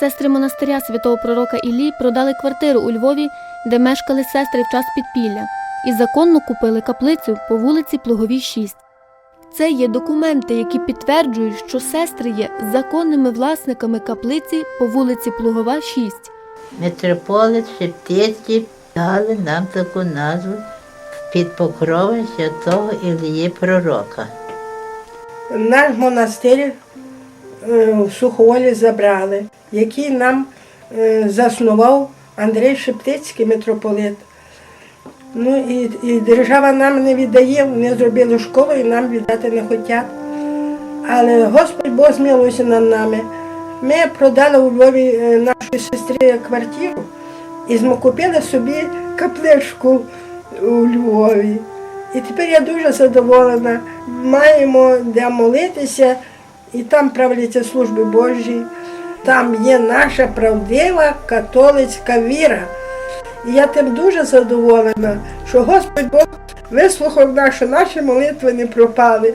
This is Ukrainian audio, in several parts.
сестри монастиря святого пророка Іллі продали квартиру у Львові, де мешкали сестри в час підпілля, і законно купили каплицю по вулиці Плуговій 6. Це є документи, які підтверджують, що сестри є законними власниками каплиці по вулиці Плугова 6. Митрополит Шептицький дали нам таку назву під покровом святого Ілії Пророка. Наш монастир е, в Суховолі забрали, який нам е, заснував Андрій Шептицький митрополит. Ну і, і держава нам не віддає, вони зробили школу і нам віддати не хочуть. Але Господь Бог змілився над нами. Ми продали у Львові е, нашій сестрі квартиру і ми купили собі капличку у Львові. І тепер я дуже задоволена. Маємо де молитися, і там правляться служби Божі. Там є наша правдива католицька віра. І я тим дуже задоволена, що Господь Бог вислухав що наші молитви не пропали.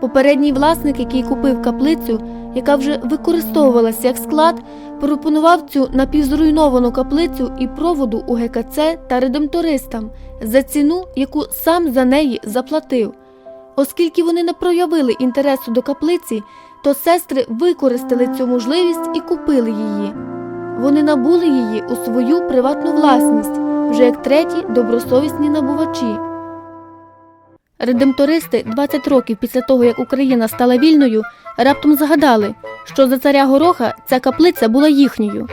Попередній власник, який купив каплицю, яка вже використовувалася як склад, пропонував цю напівзруйновану каплицю і проводу у ГКЦ та редемтористам за ціну, яку сам за неї заплатив. Оскільки вони не проявили інтересу до каплиці, то сестри використали цю можливість і купили її. Вони набули її у свою приватну власність, вже як треті добросовісні набувачі. Редемтористи 20 років після того, як Україна стала вільною, раптом згадали, що за царя Гороха ця каплиця була їхньою.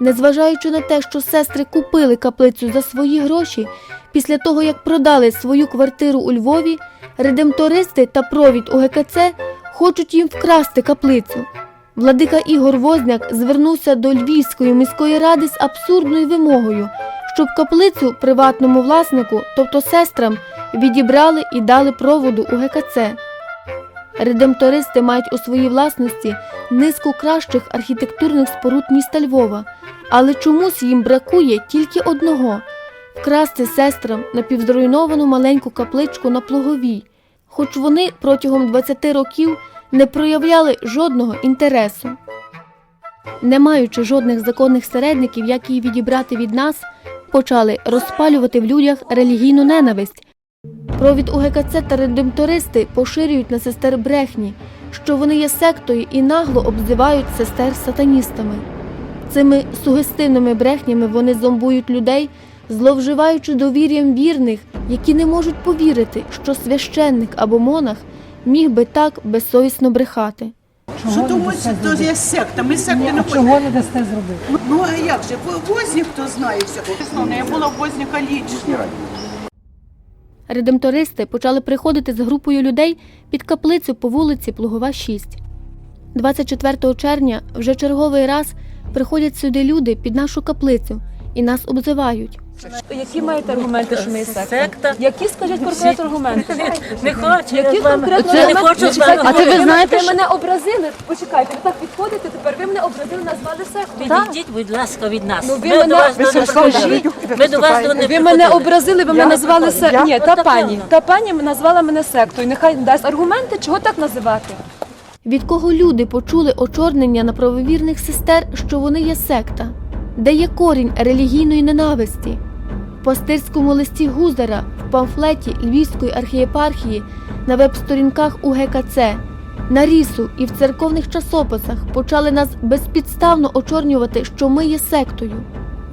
Незважаючи на те, що сестри купили каплицю за свої гроші, після того як продали свою квартиру у Львові, редемтористи та провід у ГКЦ хочуть їм вкрасти каплицю. Владика Ігор Возняк звернувся до Львівської міської ради з абсурдною вимогою, щоб каплицю приватному власнику, тобто сестрам, відібрали і дали проводу у ГКЦ. Редемтористи мають у своїй власності низку кращих архітектурних споруд міста Львова, але чомусь їм бракує тільки одного вкрасти сестрам напівзруйновану маленьку капличку на Плуговій, хоч вони протягом 20 років не проявляли жодного інтересу. Не маючи жодних законних середників, як її відібрати від нас, почали розпалювати в людях релігійну ненависть. Провід УГКЦ та редемтористи поширюють на сестер брехні, що вони є сектою і нагло обзивають сестер сатаністами. Цими сугестивними брехнями вони зомбують людей, зловживаючи довір'ям вірних, які не можуть повірити, що священник або монах міг би так безсовісно брехати. Що тому що то є секта, ми секти не хочемо. чого не дасте зробити? Ну а як же? Во- Вознік хто знає все. Ну, Я була возніка лічно. Редемтористи почали приходити з групою людей під каплицю по вулиці Плугова 6. 24 червня вже черговий раз приходять сюди люди під нашу каплицю і нас обзивають. Які маєте аргументи, що ми є секта? Які скажіть конкретно аргументи? Не хочу. Які конкретно не хочу з вами Чекайте, говорити. ви мене- ви мене образили? Почекайте, ви так підходите, тепер ви мене образили, назвали сектою. Відійдіть, будь ласка, від нас. Ну, ви Ми мене-. Ми до вас не Ви мене образили, ви мене назвали сектою. Ні, та пані, та пані назвала мене сектою. Нехай дасть аргументи, чого так називати. Від кого люди почули очорнення на правовірних сестер, що вони є секта, де є корінь релігійної ненависті. Пастирському листі Гузара, в памфлеті Львівської архієпархії, на веб-сторінках УГКЦ, на рісу і в церковних часописах почали нас безпідставно очорнювати, що ми є сектою.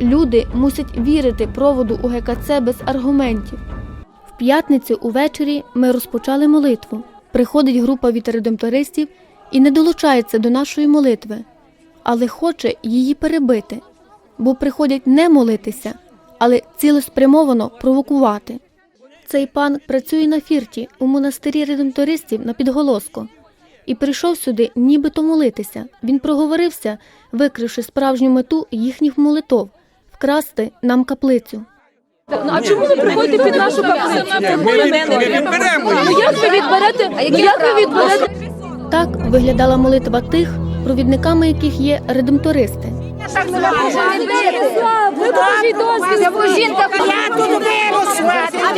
Люди мусять вірити проводу УГКЦ без аргументів. В п'ятницю увечері ми розпочали молитву. Приходить група вітередемтористів і не долучається до нашої молитви, але хоче її перебити, бо приходять не молитися, але цілеспрямовано провокувати. Цей пан працює на фірті у монастирі редемтористів на підголоску і прийшов сюди нібито молитися. Він проговорився, викривши справжню мету їхніх молитов вкрасти нам каплицю. Ну а чому ви приходите під нашу каплицю? Ну як ви відберете? Ну як ви відберете? Так виглядала молитва тих, провідниками яких є редемтористи. Ви покажіть дозвіл. Жінка, я тут виросла. А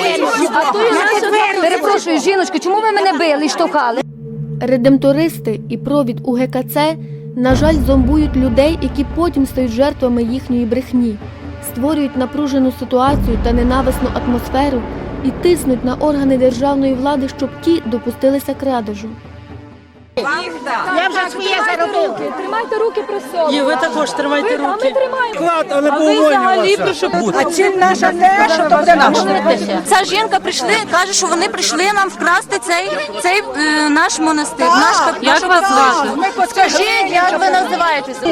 то є наша Перепрошую, жіночки, чому ви мене били і штовхали? Редемтористи і провід УГКЦ На жаль, зомбують людей, які потім стають жертвами їхньої брехні, створюють напружену ситуацію та ненависну атмосферу і тиснуть на органи державної влади, щоб ті допустилися крадежу. Я вже своє заробив. Тримайте руки при собі. І ви також тримайте А ми руки. тримаємо. Клад, але А ви взагалі при що? А ціль наша те, що то буде наше. Ця жінка прийшли, каже, що вони прийшли нам вкрасти цей, цей е, наш монастир. Наш кап- Як нашу вас каплицю. звати? Скажіть, як ви називаєтеся?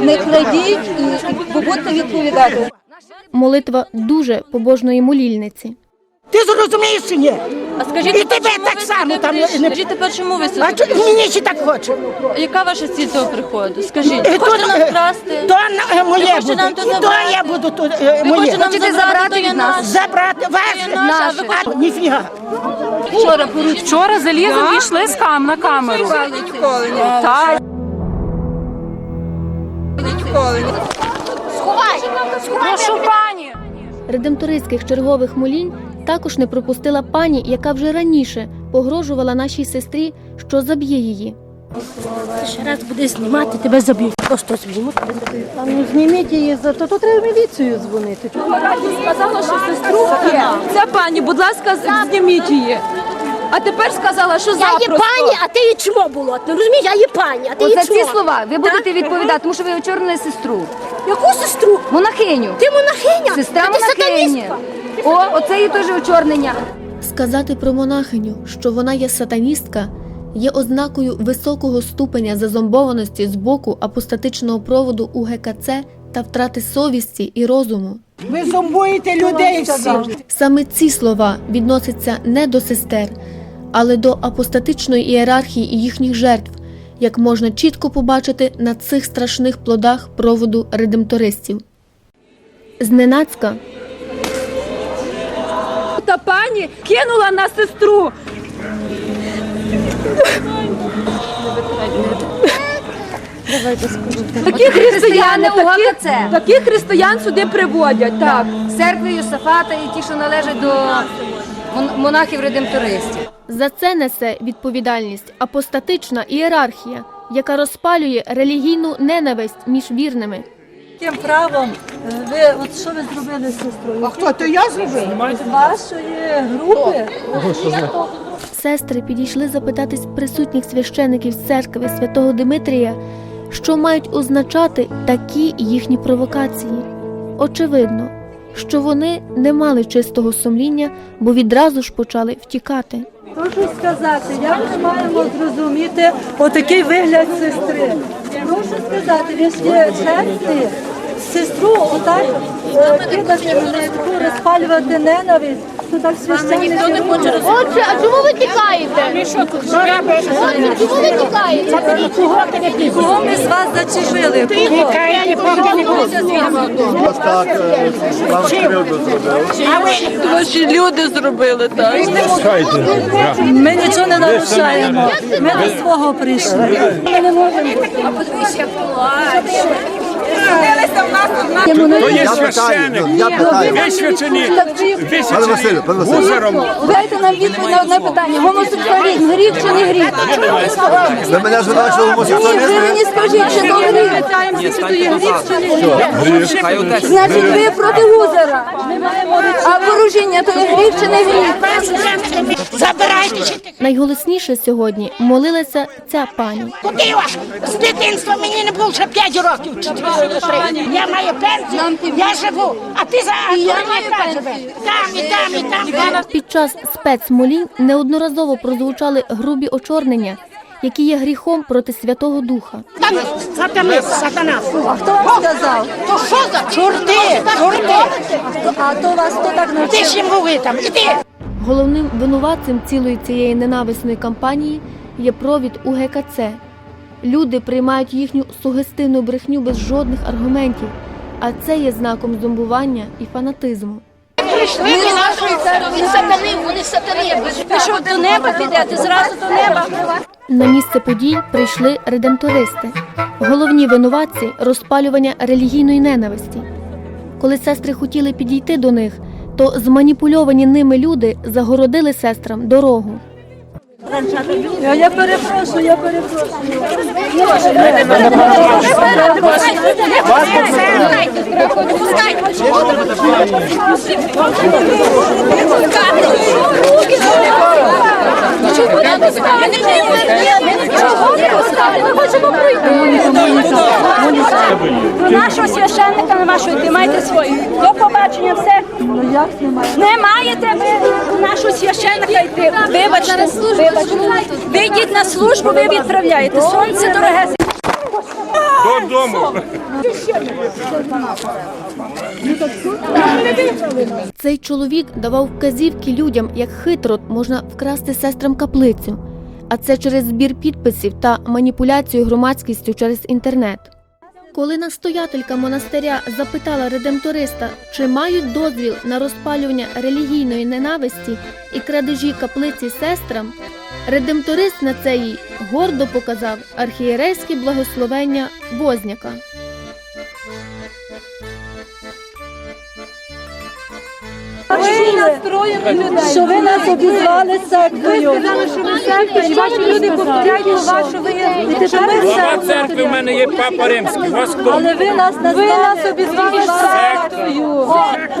Не кладіть, бо будете відповідати. Молитва дуже побожної молільниці. Ти зрозумієш чи ні? А скажіть, І тепер, тебе чому так ви само сюди там прийшли? не- Скажіть тепер, чому ви сюди А чо- прийшли? мені ще так хоче. Яка ваша ціль цього приходу? Скажіть, Е, хочете нам вкрасти? То на- е, моє хочете буде. нам то І то забрати? я буду тут е, Ви моє. хочете нам забрати, то є наше. Забрати ваше. Наше. А ви Ніфіга. Вчора поручили. Вчора залізом війшли з кам на камеру. Так. Прошу пані. Редемтористських чергових молінь також не пропустила пані, яка вже раніше погрожувала нашій сестрі, що заб'є її. Ще раз буде знімати, тебе заб'ють. Просто тебе заб'ють. Ну зніміть її за то, то треба міліцію дзвонити. Сказала, що сестру є. Ця пані, будь ласка, зніміть її. А тепер сказала, що Я запросто. є пані, а ти є чмо було. Ти розумієш, я є пані, а ти є Оце чмо. ці слова. Ви будете відповідати, тому що ви очорнили сестру. Яку сестру? Монахиню. Ти монахиня? Сестра а ти монахині. сатаністка. О, оце її теж очорнення. Сказати про монахиню, що вона є сатаністка, є ознакою високого ступеня зазомбованості з боку апостатичного проводу УГКЦ та втрати совісті і розуму. Ви зомбуєте людей всіх. Саме ці слова відносяться не до сестер, але до апостатичної ієрархії і їхніх жертв, як можна чітко побачити на цих страшних плодах проводу редемтористів. Зненацька Пані кинула на сестру. Таких християн, Християни УГКЦ. таких християн сюди приводять. Так. Церкви Йосафата і ті, що належать до монахів-редемтористів. за це несе відповідальність апостатична ієрархія, яка розпалює релігійну ненависть між вірними. Тим правом, ви, от що ви зробили з сестрою? А хто то я зробив? З вашої групи? Сестри підійшли запитатись присутніх священиків з церкви святого Димитрія, що мають означати такі їхні провокації. Очевидно, що вони не мали чистого сумління, бо відразу ж почали втікати. Прошу сказати, як ми маємо зрозуміти отакий вигляд сестри? Прошу сказати, ж є чесні, сестру отак е, кидати на таку розпалювати ненависть, то так священники. Отже, а чому ви тікаєте? Чому ви тікаєте? Кого ми з вас зачепили? Кого? Ваші люди зробили так. Ми нічого не нарушаємо. Ми до свого прийшли. Ми не можемо dela estão nossos бути. То є священик, висвячений, висвячений гузером. Дайте нам відповідь на одне питання. Гомосексуалізм гріх чи не гріх? Ви мене звинувачили Ні, ви мені скажіть, чи то гріх? Не. Значить, ви проти гузера. А порушення то є гріх чи не гріх? Забирайте. Найголосніше сьогодні молилася ця пані. Куди ваш? З дитинства мені не було ще 5 років. Я маю пенсію, я живу. А ти за а я ти маю яка живе? пенсію. Там, і там, і там. і там. Під час спецмолінь неодноразово прозвучали грубі очорнення, які є гріхом проти Святого Духа. Там сатанист, сатана. А хто вам сказав? То що за чорти, чорти? А то вас хто так Ти навчив? ж їм говори там, іди. Головним винуватцем цілої цієї ненависної кампанії є провід УГКЦ. Люди приймають їхню сугестивну брехню без жодних аргументів, а це є знаком зомбування і фанатизму. Ви не нашої церкви. Сатани, вони сатани. Що, до неба підете? Зразу до неба? На місце подій прийшли редемтористи, головні винуватці розпалювання релігійної ненависті. Коли сестри хотіли підійти до них, то зманіпульовані ними люди загородили сестрам дорогу. Я, я перепрошую, я перепрошую. Ми хочемо пройти. До нашого священника нема що йти, майте свої. До побачення, все. Ну як немає? Не маєте ви нашого священника йти. Вибачте, вибачте. Ви йдіть на службу, ви відправляєте. Сонце дороге. Додому. Цей чоловік давав вказівки людям, як хитро можна вкрасти сестрам каплицю, а це через збір підписів та маніпуляцію громадськістю через інтернет. Коли настоятелька монастиря запитала редемториста, чи мають дозвіл на розпалювання релігійної ненависті і крадежі каплиці сестрам, редемторист на це їй гордо показав архієрейське благословення Возняка. Що ви нас обізвали сектою. Ви сказали, що ви секта, і ваші люди повторяють вашу ви. І тепер ми Глава церкви в мене є папа римський. Вас хто? Але ви нас назвали. Ви нас обізвали сектою.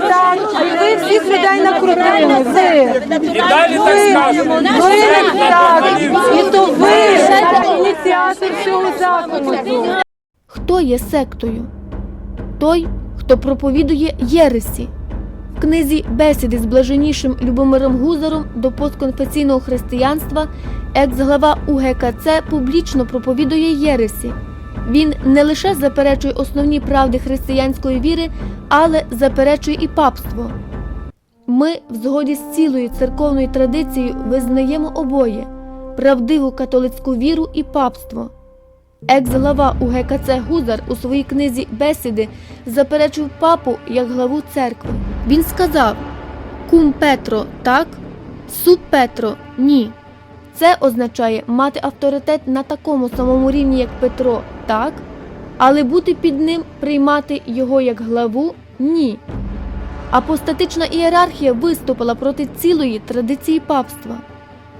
Так, і ви всіх людей накрутили. Ви. І далі так скажемо. Ви так. І то ви ініціатор цього заходу. Хто є сектою? Той, хто проповідує Єресі. В книзі Бесіди з блаженнішим Любомиром Гузаром до постконфесійного християнства екс-глава УГКЦ публічно проповідує Єресі. Він не лише заперечує основні правди християнської віри, але заперечує і папство. Ми, в згоді з цілою церковною традицією, визнаємо обоє правдиву католицьку віру і папство. Екс-глава УГКЦ Гузар у своїй книзі Бесіди заперечив папу як главу церкви. Він сказав: Кум Петро так, суб Петро ні. Це означає мати авторитет на такому самому рівні, як Петро, так, але бути під ним, приймати його як главу ні. Апостатична ієрархія виступила проти цілої традиції папства.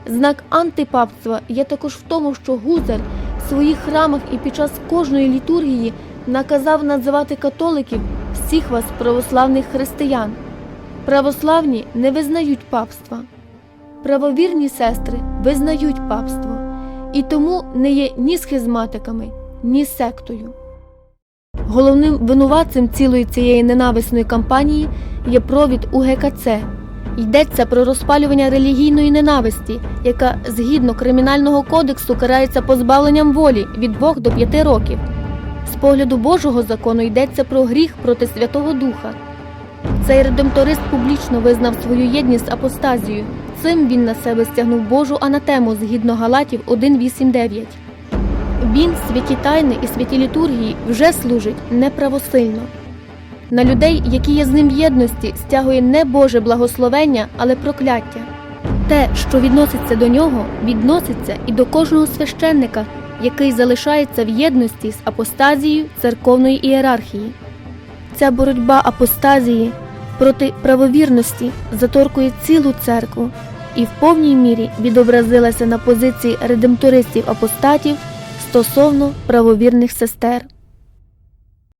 Знак антипапства є також в тому, що Гузар в своїх храмах і під час кожної літургії наказав називати католиків всіх вас православних християн. Православні не визнають папства. Правовірні сестри визнають папство і тому не є ні схизматиками, ні сектою. Головним винуватцем цілої цієї ненависної кампанії є провід УГКЦ. Йдеться про розпалювання релігійної ненависті, яка згідно кримінального кодексу карається позбавленням волі від 2 до 5 років. З погляду Божого закону йдеться про гріх проти Святого Духа. Цей редемторист публічно визнав свою єдність з апостазією. Цим він на себе стягнув Божу анатему згідно Галатів 1.8.9. Він святі тайни і святі літургії вже служить неправосильно. На людей, які є з ним в єдності, стягує не Боже благословення, але прокляття. Те, що відноситься до нього, відноситься і до кожного священника, який залишається в єдності з апостазією церковної ієрархії. Ця боротьба апостазії проти правовірності заторкує цілу церкву і в повній мірі відобразилася на позиції редемтористів апостатів стосовно правовірних сестер.